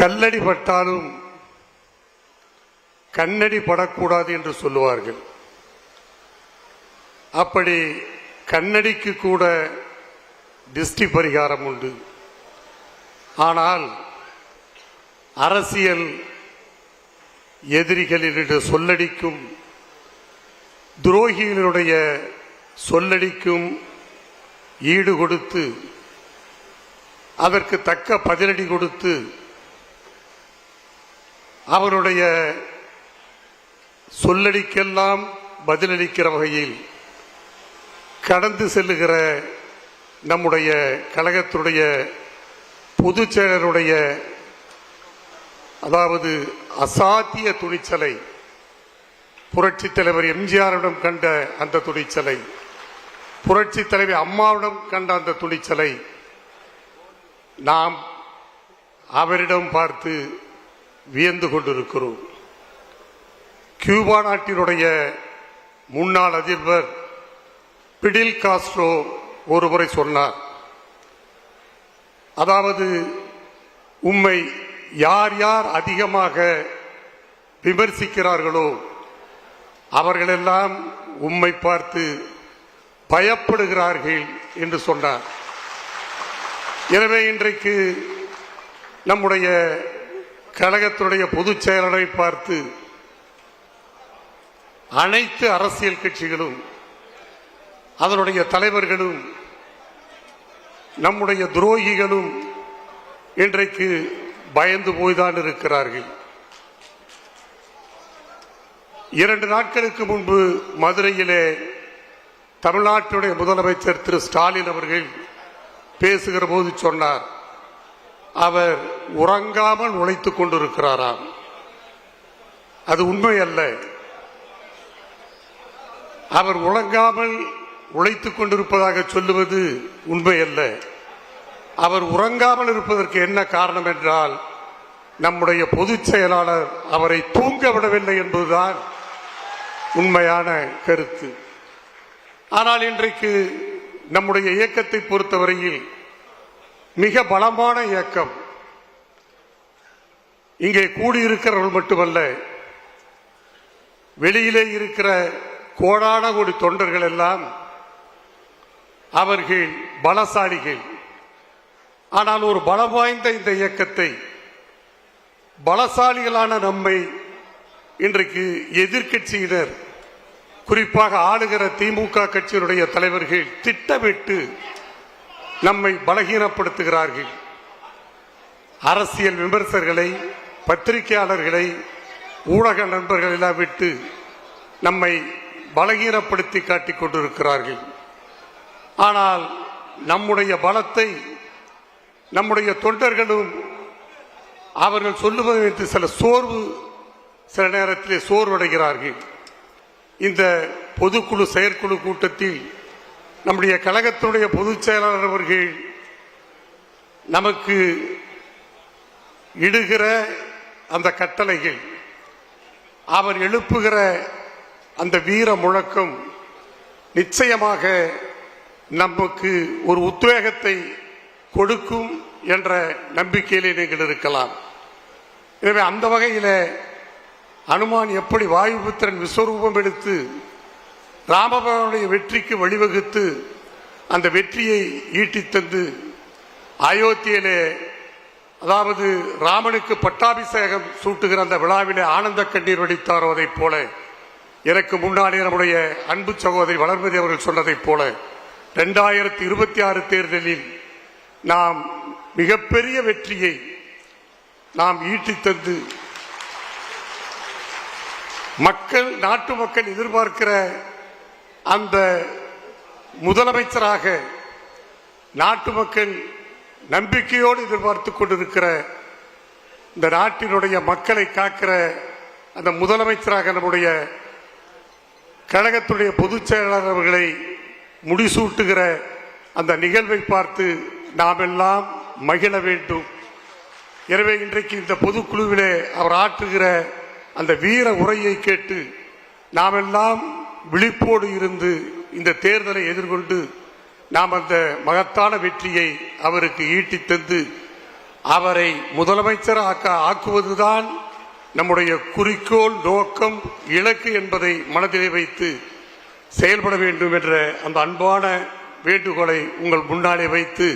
கல்லடி பட்டாலும் கண்ணடி படக்கூடாது என்று சொல்லுவார்கள். அப்படி கண்ணடிக்கு கூட திருஷ்டி பரிகாரம் உண்டு. ஆனால் அரசியல் எதிரிகளினுடைய சொல்லடிக்கும் துரோகிகளுடைய சொல்லடிக்கும் ஈடு கொடுத்து அதற்கு தக்க பதிலடி கொடுத்து அவருடைய சொல்லடிக்கெல்லாம் பதிலளிக்கிற வகையில் கடந்து செல்லுகிற நம்முடைய கழகத்துடைய பொதுச் செயலருடைய அதாவது அசாத்திய துணிச்சலை புரட்சி தலைவர் எம்ஜிஆரிடம் கண்ட அந்த துணிச்சலை புரட்சி தலைவி அம்மாவிடம் கண்ட அந்த துணிச்சலை நாம் அவரிடம் பார்த்து வியந்து கொண்டிருக்கிறோம். கியூபா நாட்டினுடைய முன்னாள் அதிபர் பிடில் காஸ்ட்ரோ ஒருமுறை சொன்னார் அதாவது உம்மை யார் யார் அதிகமாக விமர்சிக்கிறார்களோ அவர்களெல்லாம் உம்மை பார்த்து பயப்படுகிறார்கள் என்று சொன்னார். எனவே இன்றைக்கு நம்முடைய கழகத்தினுடைய பொதுச் செயலரை பார்த்து அனைத்து அரசியல் கட்சிகளும் அதனுடைய தலைவர்களும் நம்முடைய துரோகிகளும் இன்றைக்கு பயந்து போய்தான் இருக்கிறார்கள். இரண்டு நாட்களுக்கு முன்பு மதுரையிலே தமிழ்நாட்டுடைய முதலமைச்சர் திரு ஸ்டாலின் அவர்கள் பேசுகிற போது சொன்னார் அவர் உறங்காமல் உழைத்துக் கொண்டிருக்கிறாராம். அது உண்மை அல்ல அவர் உறங்காமல் உழைத்துக் கொண்டிருப்பதாக சொல்லுவது உண்மை அல்ல அவர் உறங்காமல் இருப்பதற்கு என்ன காரணம் என்றால் நம்முடைய பொதுச் செயலாளர் அவரை தூங்க விடவில்லை என்பதுதான் உண்மையான கருத்து. ஆனால் இன்றைக்கு நம்முடைய இயக்கத்தை பொறுத்தவரையில் மிக பலமான இயக்கம். இங்கே கூடியிருக்கிறவர்கள் மட்டுமல்ல வெளியிலே இருக்கிற கோடான கோடி தொண்டர்கள் எல்லாம் அவர்கள் பலசாலிகள். ஆனால் ஒரு பலம் வாய்ந்த இந்த இயக்கத்தை பலசாலிகளான நம்மை இன்றைக்கு எதிர்கட்சியினர் குறிப்பாக ஆளுகிற திமுக கட்சியினுடைய தலைவர்கள் திட்டமிட்டு நம்மை பலகீனப்படுத்துகிறார்கள். அரசியல் விமர்சகர்களை பத்திரிகையாளர்களை ஊடக நண்பர்கள் எல்லாம் விட்டு நம்மை பலகீனப்படுத்தி காட்டிக் கொண்டிருக்கிறார்கள். ஆனால் நம்முடைய பலத்தை நம்முடைய தொண்டர்களும் அவர்கள் சொல்லுவது என்று சில சோர்வு சில நேரத்திலே சோர்வடைகிறார்கள். இந்த பொதுக்குழு செயற்குழு கூட்டத்தில் நம்முடைய கழகத்தினுடைய பொதுச் செயலாளர் அவர்கள் நமக்கு இடுகிற அந்த கட்டளைகள் அவர் எழுப்புகிற அந்த வீர முழக்கம் நிச்சயமாக நமக்கு ஒரு உத்வேகத்தை கொடுக்கும் என்ற நம்பிக்கையிலே நீங்கள் இருக்கலாம். எனவே அந்த வகையில் அனுமான் எப்படி வாயுபுத்திரன் விஸ்வரூபம் எடுத்து ராமபவனுடைய வெற்றிக்கு வழிவகுத்து அந்த வெற்றியை ஈட்டித்தந்து அயோத்தியிலே அதாவது ராமனுக்கு பட்டாபிஷேகம் சூட்டுகிற அந்த விழாவிலே ஆனந்த கண்ணீர் வடித்தாரோ அதைப் போல எனக்கு முன்னாடி நம்முடைய அன்பு சகோதரி வளர்மதி அவர்கள் சொன்னதைப் போல ரெண்டாயிரத்தி இருபத்தி ஆறு தேர்தலில் நாம் மிகப்பெரிய வெற்றியை நாம் ஈட்டித்தந்து மக்கள் நாட்டு மக்கள் எதிர்பார்க்கிற அந்த முதலமைச்சராக நாட்டு மக்கள் நம்பிக்கையோடு எதிர்பார்த்து கொண்டிருக்கிற இந்த நாட்டினுடைய மக்களை காக்கிற அந்த முதலமைச்சராக நம்முடைய கழகத்துடைய பொதுச் செயலாளர் அவர்களை முடிசூட்டுகிற அந்த நிகழ்வை பார்த்து நாம் எல்லாம் மகிழ வேண்டும். எனவே இன்றைக்கு இந்த பொதுக்குழுவிலே அவர் ஆற்றுகிற அந்த வீர உரையை கேட்டு நாமெல்லாம் விழிப்போடு இருந்து இந்த தேர்தலை எதிர்கொண்டு நாம் அந்த மகத்தான வெற்றியை அவருக்கு ஈட்டித் தந்து அவரை முதலமைச்சர் ஆக்க ஆக்குவதுதான் நம்முடைய குறிக்கோள் நோக்கம் இலக்கு என்பதை மனதிலே வைத்து செயல்பட வேண்டும் என்ற அந்த அன்பான வேண்டுகோளை உங்கள் முன்னாலே வைத்து